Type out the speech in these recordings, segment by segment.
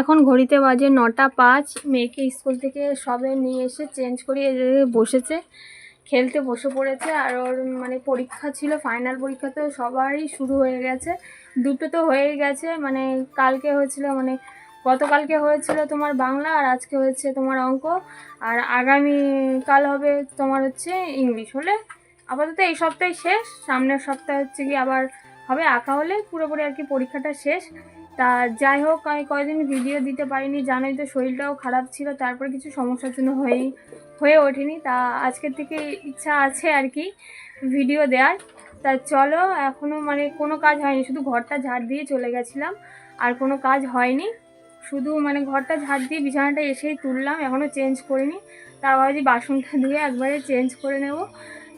এখন ঘড়িতে বাজে নটা পাঁচ। মেয়েকে স্কুল থেকে সবে নিয়ে এসে চেঞ্জ করিয়ে বসেছে। খেলতে বসে পড়েছে আর ওর মানে পরীক্ষা ছিল ফাইনাল পরীক্ষা তো সবারই শুরু হয়ে গেছে। দুটো তো হয়েই গেছে মানে কালকে হয়েছিল মানে গতকালকে হয়েছিল তোমার বাংলা আর আজকে হয়েছে তোমার অঙ্ক। আর আগামী কাল হবে তোমার হচ্ছে ইংলিশ, হলে আপাতত এই সপ্তাহে শেষ, সামনের সপ্তাহে হচ্ছে কি আবার হবে, আঁকা হলে পুরোপুরি আর কি পরীক্ষাটা শেষ। তা যাই হোক, আমি কয়েকদিন ভিডিও দিতে পারিনি, জানোই তো শরীরটাও খারাপ ছিল, তারপরে কিছু সমস্যার জন্য হয়েই, হয়ে ওঠেনি। তা আজকের থেকে ইচ্ছা আছে আর কি ভিডিও দেওয়ার তা চলো এখনও মানে কোনো কাজ হয়নি, শুধু ঘরটা ঝাড় দিয়ে চলে গেছিলাম, আর কোনো কাজ হয়নি। শুধু মানে ঘরটা ঝাড় দিয়ে বিছানাটা এসেই তুললাম এখনও চেঞ্জ করিনি। তা ভাবছি বাসনটা ধুয়ে একবারে চেঞ্জ করে নেব।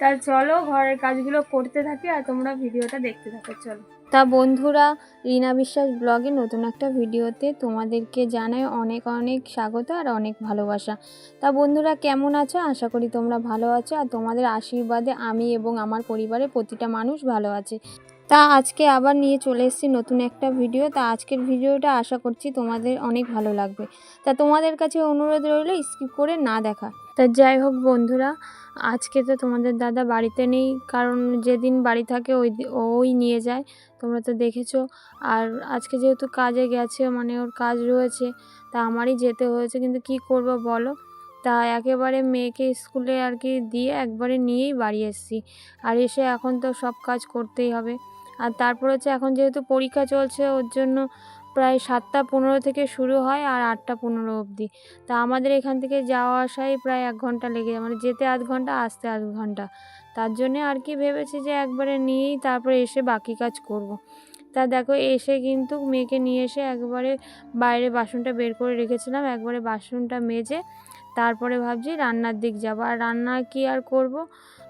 তা চলো, ঘরের কাজগুলো করতে থাকি, আর তোমরা ভিডিওটা দেখতে থাকো, চলো। তা বন্ধুরা, রিনা বিশ্বাস ব্লগে নতুন একটা ভিডিওতে তোমাদেরকে জানাই অনেক অনেক স্বাগত আর অনেক ভালোবাসা। তা বন্ধুরা, কেমন আছো? আশা করি তোমরা ভালো আছো আর তোমাদের আশীর্বাদে আমি এবং আমার পরিবারের প্রতিটা মানুষ ভালো আছে। তা আজকে আবার নিয়ে চলে এসেছি নতুন একটা ভিডিও। তা আজকের ভিডিওটা আশা করছি তোমাদের অনেক ভালো লাগবে। তা তোমাদের কাছে অনুরোধ রইল, স্কিপ করে না দেখা। তা যাই হোক বন্ধুরা আজকে তো তোমাদের দাদা বাড়িতে নেই, কারণ যেদিন বাড়ি থাকে ওই ওই নিয়ে যায়, তোমরা তো দেখেছ। আর আজকে যেহেতু কাজে গেছে মানে ওর কাজ রয়েছে, তা আমারই যেতে হয়েছে, কিন্তু কি করব বলো? তা একেবারে মেয়েকে স্কুলে আর কি দিয়ে একবারে নিয়েই বাড়ি এসেছি, আর এসে এখন তো সব কাজ করতেই হবে। আর তারপর হচ্ছে এখন যেহেতু পরীক্ষা চলছে, ওর জন্য প্রায় সাতটা পনেরো থেকে শুরু হয় আর আটটা পনেরো অবধি। তা আমাদের এখান থেকে যাওয়া আসাই প্রায় এক ঘণ্টা লেগে যায় মানে যেতে আধ ঘণ্টা, আসতে আধ ঘণ্টা। তার জন্যে আর কি ভেবেছি যে একবারে নিয়েই তারপরে এসে বাকি কাজ করব। তা দেখো, এসে কিন্তু মেয়েকে নিয়ে এসে একবারে বাইরে বাসনটা বের করে রেখেছিলাম, একবারে বাসনটা মেজে তারপরে ভাবছি রান্নার দিক যাব। আর রান্না কি আর করব?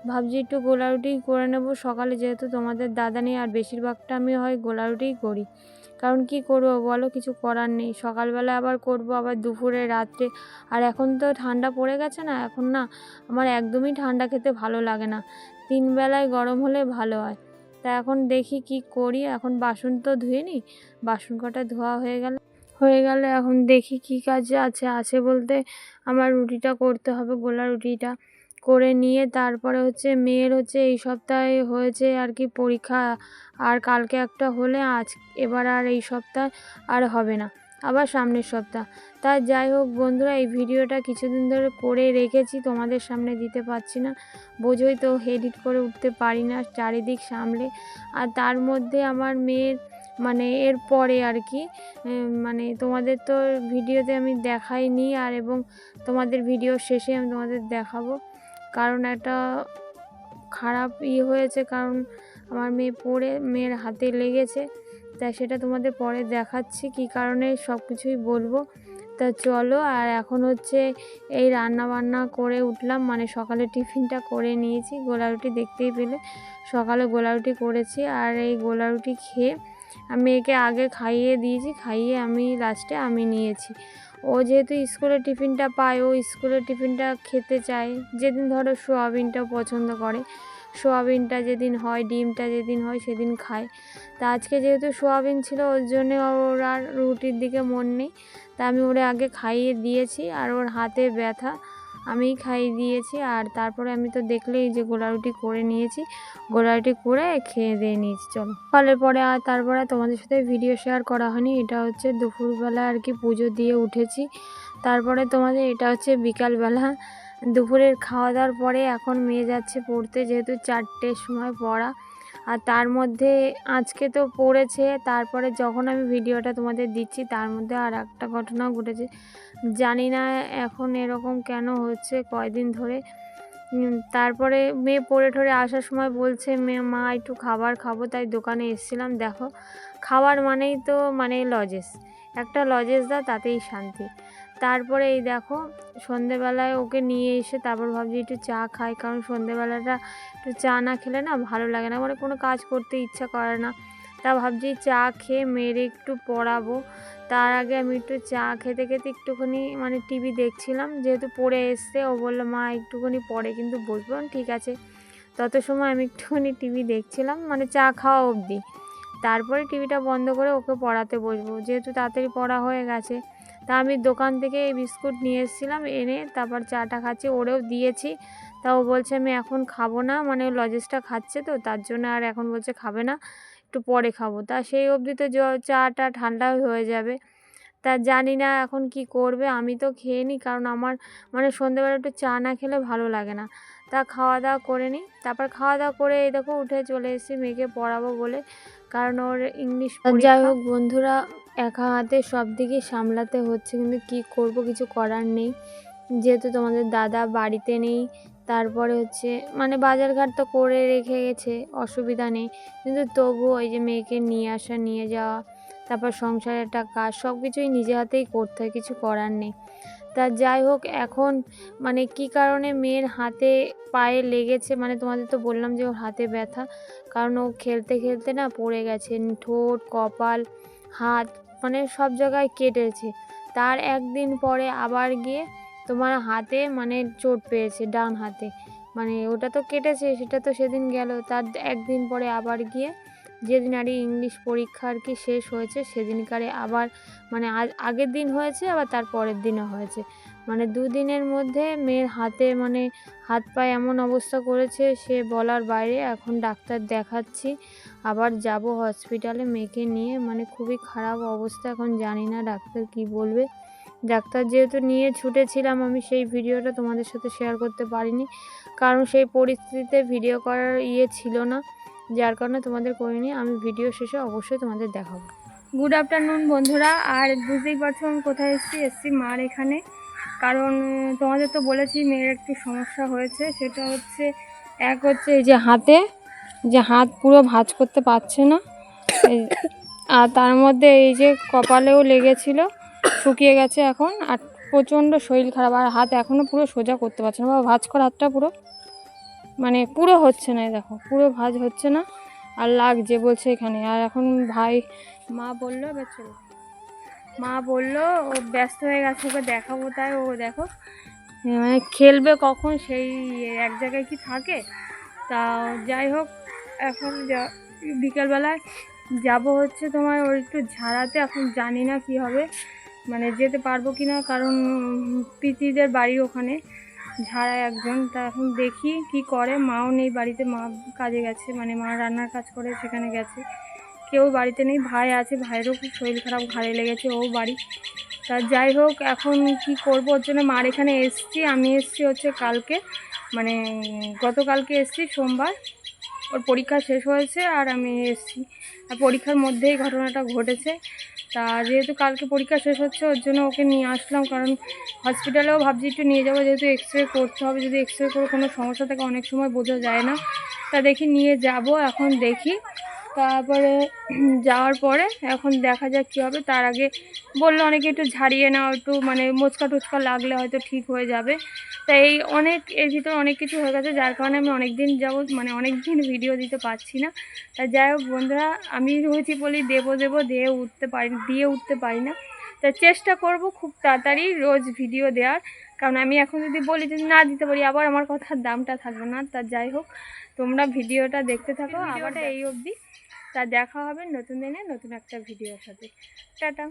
ভাবছি একটু গোলা রুটি করে নেব সকালে, যেহেতু তোমাদের দাদা নেই আর বেশিরভাগটা আমি হয় গোলা রুটিই করি। কারণ কি করব বলো? কিছু করার নেই। সকালবেলা আবার করব, আবার দুপুরে, রাত্রে। আর এখন তো ঠান্ডা পড়ে গেছে না, এখন না আমার একদমই ঠান্ডা খেতে ভালো লাগে না। তিন বেলায় গরম হলে ভালো হয়। তা এখন দেখি কি করি। এখন বাসন তো ধুয়ে নিই বাসন কটা ধোয়া হয়ে গেল। হয়ে গেলে এখন দেখি কি কাজ আছে আছে বলতে আমার রুটিটা করতে হবে, গোলা রুটিটা। করে নিয়ে তারপরে হচ্ছে মেয়ের হচ্ছে এই সপ্তাহে হয়েছে আর কি পরীক্ষা। আর কালকে একটা হলে আজ, এবার আর এই সপ্তাহ আর হবে না, আবার সামনের সপ্তাহ। তা যাই হোক বন্ধুরা, এই ভিডিওটা কিছুদিন ধরে করে রেখেছি, তোমাদের সামনে দিতে পারছি না। বোঝোই তো এডিট করে উঠতে পারি না, চারিদিক সামলে। আর তার মধ্যে আমার মেয়ের মানে এর পরে আর কি মানে তোমাদের তো ভিডিওতে আমি দেখাইনি, আর এবং তোমাদের ভিডিও শেষে আমি তোমাদের দেখাবো। কারণ একটা খারাপ ই হয়েছে, কারণ আমার মেয়ে পড়ে, মেয়ের হাতে লেগেছে। তাই সেটা তোমাদের পরে দেখাচ্ছি কী কারণে সব কিছুই বলব। তা চলো, আর এখন হচ্ছে এই রান্না বান্না করে উঠলাম মানে সকালে টিফিনটা করে নিয়েছি। গোলা রুটি দেখতেই পেলে, সকালে গোলা রুটি করেছি, আর এই গোলা রুটি খেয়ে আমি মেয়েকে আগে খাইয়ে দিয়েছি, খাইয়ে আমি লাস্টে আমি নিয়েছি। ও যেহেতু স্কুলে টিফিনটা পায়, ও স্কুলের টিফিনটা খেতে চায়। যেদিন ধরো সোয়াবিনটাও পছন্দ করে। সোয়াবিনটা যেদিন হয়, ডিমটা যেদিন হয়, সেদিন খায়। তা আজকে যেহেতু সোয়াবিন ছিল, ওর জন্যে ওর আর রুটির দিকে মন নেই। তা আমি ওরে আগে খাইয়ে দিয়েছি, আর ওর হাতে ব্যথা। আমিই খাইয়ে দিয়েছি আর তারপরে আমি তো দেখলেই যে গোলা রুটি করে নিয়েছি। গোলা রুটি করে খেয়ে দিয়ে নিয়েছি, চলো। ফলের পরে আর তারপরে তোমাদের সাথে ভিডিও শেয়ার করা হয়নি। এটা হচ্ছে দুপুরবেলা আর কি পুজো দিয়ে উঠেছি। তারপরে তোমাদের এটা হচ্ছে বিকালবেলা। দুপুরের খাওয়া দাওয়ার পরে এখন মেয়ে যাচ্ছে পড়তে, যেহেতু চারটের সময় পড়া। আর তার মধ্যে আজকে তো পড়েছে, তারপরে যখন আমি ভিডিওটা তোমাদের দিচ্ছি, তার মধ্যে আর একটা ঘটনা ঘটেছে। জানি না এখন এরকম কেন হচ্ছে, কয়দিন ধরে। তারপরে মেয়ে পড়ে ঠরে আসার সময় বলছে মেয়ে মা, একটু খাবার খাব। তাই দোকানে এসেছিলাম, দেখো। খাবার মানেই তো মানে লজেস। একটা লজেস দাও, তাতেই শান্তি। তারপরে এই দেখো, সন্ধেবেলায় ওকে নিয়ে এসে তারপর ভাবছি একটু চা খাই, কারণ সন্ধেবেলাটা একটু চা না খেলে না ভালো লাগে না। মানে কোনো কাজ করতে ইচ্ছা করে না। তা ভাবছি চা খেয়ে মেরে একটু পড়াবো। তার আগে আমি একটু চা খেতে খেতে একটুখানি মানে টিভি দেখছিলাম, যেহেতু পড়ে এসছে, ও বলল, মা, একটুখানি পরে কিন্তু বসবো, ঠিক আছে। তত সময় আমি একটুখানি টিভি দেখছিলাম মানে চা খাওয়া অবধি। তারপরে টিভিটা বন্ধ করে ওকে পড়াতে বসবো, যেহেতু তাড়াতাড়ি পড়া হয়ে গেছে। তা আমি দোকান থেকে এই বিস্কুট নিয়ে এসেছিলাম, এনে তারপর চাটা খাচ্ছি, ওরেও দিয়েছি। তা ও বলছে, আমি এখন খাব না। মানে লজেসটা খাচ্ছে তো, তার জন্য আর এখন বলছে খাবে না। একটু পরে খাব। তা সেই অবধি তো চাটা ঠান্ডা হয়ে যাবে। তা জানি না এখন কি করবে আমি তো খেয়ে নিই কারণ আমার মানে সন্ধ্যেবেলা একটু চা না খেলে ভালো লাগে না। তা খাওয়া দাওয়া করে নিই। তারপর খাওয়া দাওয়া করে এই দেখো উঠে চলে এসেছি মেয়েকে পড়াবো বলে। কারণ ওর ইংলিশ যাই হোক বন্ধুরা একা হাতে সব দিকে সামলাতে হচ্ছে কিন্তু কি করব কিছু করার নেই। যেহেতু তোমাদের দাদা বাড়িতে নেই তারপরে হচ্ছে মানে বাজারঘাট তো করে রেখে গেছে, অসুবিধা নেই। কিন্তু তবুও ওই যে মেয়েকে নিয়ে আসা, নিয়ে যাওয়া, তারপর সংসারের একটা কাজ সব কিছুই নিজে হাতেই করতে হয়, কিছু করার নেই। তা যাই হোক, এখন মানে কি কারণে মেয়ের হাতে পায়ে লেগেছে মানে তোমাদের তো বললাম যে ওর হাতে ব্যথা, কারণ ও খেলতে খেলতে না পড়ে গেছে, ঠোঁট, কপাল, হাত মানে সব জায়গায় কেটেছে। তার একদিন পরে আবার গিয়ে তোমার হাতে মানে চোট পেয়েছে, ডান হাতে। মানে ওটা তো কেটেছে, সেটা তো সেদিন গেল। তার একদিন পরে আবার গিয়ে যেদিন আর ইংলিশ পরীক্ষা আর কি শেষ হয়েছে, সেদিনকারে আবার মানে আগের দিন হয়েছে, আবার তার পরের দিনও হয়েছে। মানে দুদিনের মধ্যে মেয়ের হাতে মানে হাত পায়ে এমন অবস্থা করেছে, সে বলার বাইরে এখন ডাক্তার দেখাচ্ছি। আবার যাব হসপিটালে মেয়েকে নিয়ে। মানে খুবই খারাপ অবস্থা, এখন জানি না ডাক্তার কি বলবে। ডাক্তার যেহেতু নিয়ে ছুটেছিলাম, আমি সেই ভিডিওটা তোমাদের সাথে শেয়ার করতে পারিনি। কারণ সেই পরিস্থিতিতে ভিডিও করার ইয়ে ছিল না। যার কারণে তোমাদের করিনি, আমি ভিডিও শেষে অবশ্যই তোমাদের দেখাবো। গুড আফটারনুন বন্ধুরা। আর বুঝতেই পারছ আমি কোথায় এসেছি? এসেছি মার এখানে। কারণ তোমাদের তো বলেছি মেয়ের একটু সমস্যা হয়েছে। সেটা হচ্ছে, এক হচ্ছে এই যে হাতে, যে হাত পুরো ভাঁজ করতে পারছে না। আর তার মধ্যে এই যে কপালেও লেগেছিল। শুকিয়ে গেছে এখন আর প্রচণ্ড শরীর খারাপ আর হাত এখনও পুরো সোজা করতে পারছে না। বাবা, ভাজ কর হাতটা পুরো। মানে পুরো হচ্ছে না দেখো, পুরো ভাঁজ হচ্ছে না আর লাগছে বলছে এখানে। আর এখন ভাই, মা বলল, এবার মা বলল, ও ব্যস্ত হয়ে গেছে, ওকে দেখাবো তাই ও দেখো। মানে খেলবে কখন সেই এক জায়গায় কি থাকে? তা যাই হোক, এখন বিকেলবেলায় যাব হচ্ছে তোমার ওর একটু ঝাড়াতে, এখন জানি না কি হবে। মানে যেতে পারব কি না কারণ পিতিদের বাড়ি ওখানে ঝাড়ায় একজন। তা এখন দেখি কি করে, মাও নেই বাড়িতে, মা কাজে গেছে মানে মা রান্নার কাজ করে, সেখানে গেছে। কেউ বাড়িতে নেই, ভাই আছে, ভাইয়েরও খুব শরীর খারাপ, ঘাড়ে লেগেছে, ও বাড়ি। তা যাই হোক, এখন কি করব, ওর জন্য মার এখানে এসছি, আমি এসছি হচ্ছে কালকে মানে গতকালকে এসছি, সোমবার। ওর পরীক্ষা শেষ হয়েছে, আর আমি এসছি। আর পরীক্ষার মধ্যেই ঘটনাটা ঘটেছে। তা যেহেতু কালকে পরীক্ষা শেষ হচ্ছে, ওর জন্য ওকে নিয়ে আসলাম। কারণ হসপিটালেও ভাবছি একটু নিয়ে যাব, যেহেতু এক্স রে করতে হবে। যদি এক্স রে করে কোনো সমস্যা থাকে, অনেক সময় বোঝা যায় না। তা দেখি নিয়ে যাব, এখন দেখি। তারপরে যাওয়ার পরে এখন দেখা যাক কী হবে। তার আগে বলল অনেকে একটু ঝাড়িয়ে নাও একটু মানে মোচকা টোচকা লাগলে হয়তো ঠিক হয়ে যাবে। তা এই অনেক এর ভিতরে অনেক কিছু হয়ে গেছে যার কারণে আমি অনেক দিন যাব মানে অনেক দিন ভিডিও দিতে পারছি না। তা যাই হোক বন্ধুরা আমি হয়েছি বলি দেবো দেবো দিয়ে উঠতে পারি দিয়ে উঠতে পারি না। তা চেষ্টা করব খুব তাড়াতাড়ি রোজ ভিডিও দেওয়ার। কারণ আমি এখন যদি বলি যদি না দিতে পারি আবার আমার কথার দামটা থাকবে না। তা যাই হোক তোমরা ভিডিওটা দেখতে থাকো। আবারটা এই অবধি। তা দেখা হবে নতুন দিনে নতুন একটা ভিডিওর সাথে। টাটা।